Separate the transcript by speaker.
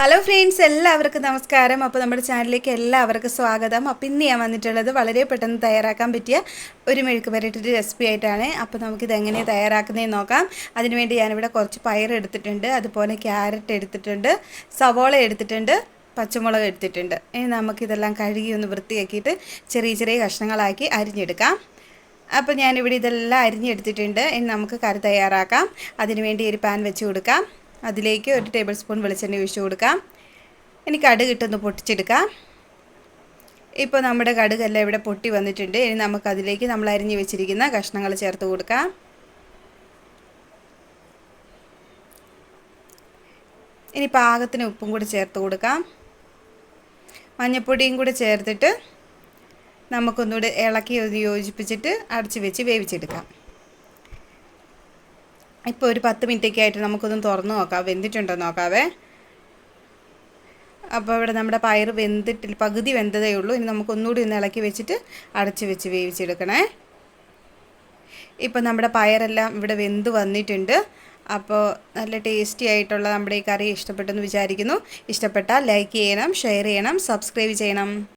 Speaker 1: Hello friends എല്ലാവർക്കും നമസ്കാരം. അപ്പോൾ നമ്മുടെ ചാനലിലേക്ക് എല്ലാവർക്കും സ്വാഗതം. അപ്പോൾ ഇന്ന് ഞാൻ വന്നിട്ടുള്ളത് വളരെ പെട്ടെന്ന് തയ്യാറാക്കാൻ പറ്റിയ ഒരു മെഴുക്ക് പുരട്ടിന്റെ റെസിപ്പി ആയിട്ടാണ്. അപ്പോൾ നമുക്കിത് എങ്ങനെ തയ്യാറാക്കുന്നതെന്ന് നോക്കാം. അതിനുവേണ്ടി ഞാനിവിടെ കുറച്ച് പയർ എടുത്തിട്ടുണ്ട്. അതുപോലെ ക്യാരറ്റ് എടുത്തിട്ടുണ്ട്. സവോള എടുത്തിട്ടുണ്ട്. പച്ചമുളക് എടുത്തിട്ടുണ്ട്. ഇനി നമുക്കിതെല്ലാം കഴുകി ഒന്ന് വൃത്തിയാക്കിയിട്ട് ചെറിയ ചെറിയ കഷ്ണങ്ങളാക്കി അരിഞ്ഞെടുക്കാം. അപ്പോൾ ഞാനിവിടെ ഇതെല്ലാം അരിഞ്ഞെടുത്തിട്ടുണ്ട്. ഇനി നമുക്ക് കറി തയ്യാറാക്കാം. അതിനുവേണ്ടി ഒരു പാൻ വെച്ച് കൊടുക്കാം. അതിലേക്ക് ഒരു ടേബിൾ സ്പൂൺ വെളിച്ചെണ്ണ ഒഴിച്ചു കൊടുക്കാം. ഇനി കടുക് ഇട്ടൊന്ന് പൊട്ടിച്ചെടുക്കാം. ഇപ്പോൾ നമ്മുടെ കടുകെല്ലാം ഇവിടെ പൊട്ടി വന്നിട്ടുണ്ട്. ഇനി നമുക്കതിലേക്ക് നമ്മൾ അരിഞ്ഞു വെച്ചിരിക്കുന്ന കഷ്ണങ്ങൾ ചേർത്ത് കൊടുക്കാം. ഇനി പാകത്തിന് ഉപ്പും കൂടി ചേർത്ത് കൊടുക്കാം. മഞ്ഞൾപ്പൊടിയും കൂടി ചേർത്തിട്ട് നമുക്കൊന്നുകൂടി ഇളക്കി യോജിപ്പിച്ചിട്ട് അടച്ചു വെച്ച് വേവിച്ചെടുക്കാം. ഇപ്പോൾ ഒരു പത്ത് മിനിറ്റൊക്കെ ആയിട്ട് നമുക്കൊന്ന് തുറന്ന് നോക്കാം. വെന്തിട്ടുണ്ടോ നോക്കാവേ. അപ്പോൾ ഇവിടെ നമ്മുടെ പയർ വെന്തിട്ടില്ല പകുതി വെന്തതേ ഉള്ളൂ. ഇനി നമുക്കൊന്നുകൂടി ഒന്ന് ഇളക്കി വെച്ചിട്ട് അടച്ച് വെച്ച് വേവിച്ചെടുക്കണേ. ഇപ്പോൾ നമ്മുടെ പയറെല്ലാം ഇവിടെ വെന്ത് വന്നിട്ടുണ്ട്. അപ്പോൾ നല്ല ടേസ്റ്റി ആയിട്ടുള്ള നമ്മുടെ ഈ കറി ഇഷ്ടപ്പെട്ടെന്ന് വിചാരിക്കുന്നു. ഇഷ്ടപ്പെട്ടാൽ ലൈക്ക് ചെയ്യണം ഷെയർ ചെയ്യണം സബ്സ്ക്രൈബ് ചെയ്യണം.